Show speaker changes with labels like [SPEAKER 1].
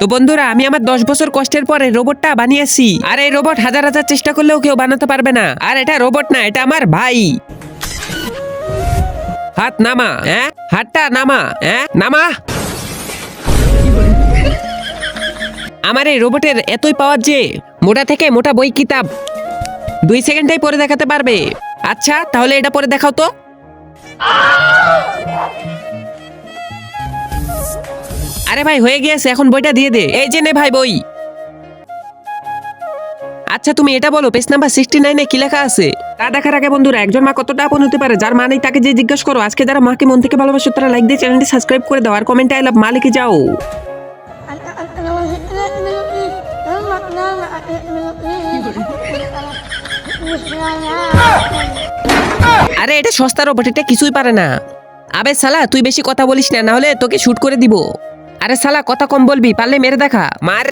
[SPEAKER 1] তো বন্ধুরা, আমি আমার দশ বছর কষ্টের পরে রোবটটা বানিয়েছি। আর এই রোবট হাজার হাজার চেষ্টা করলেও কেউ বানাতে পারবে না। আর এটা রোবট না, এটা আমার ভাই। হাত নামা হ্যাঁ? হাতটা নামা হ্যাঁ? নামা। আমার এই রোবটের এতই পাওয়ার যে মোটা থেকে মোটা বই কিতাব দুই সেকেন্ডেই পরে দেখাতে পারবে। আচ্ছা তাহলে এটা পরে দেখাও তো। আরে ভাই, হয়ে গিয়েছে, এখন বইটা দিয়ে দে। এই যে নে ভাই বই। আচ্ছা তুমি এটা বলো, পেজ নাম্বার সিক্সটি নাইনে কি লেখা আছে? তা দেখার আগে বন্ধুরা, একজন মা কতটা আপন হতে পারে, যার মানে তাকে যে জিজ্ঞেস করো, আজকে যারা মাকে মন থেকে ভালোবাসো, তারা লাইক দিয়ে চ্যানেলটি সাবস্ক্রাইব করে দাও, আর কমেন্টে আই লাভ মা লিখে যাও। আরে, এটা সস্তা রোবট এটা কিছুই পারে না। আবে সালা, তুই বেশি কথা বলিস না, নাহলে তোকে শুট করে দিব। আরে সালা কথা কম বলবি পারলে মেরে দেখা। মার।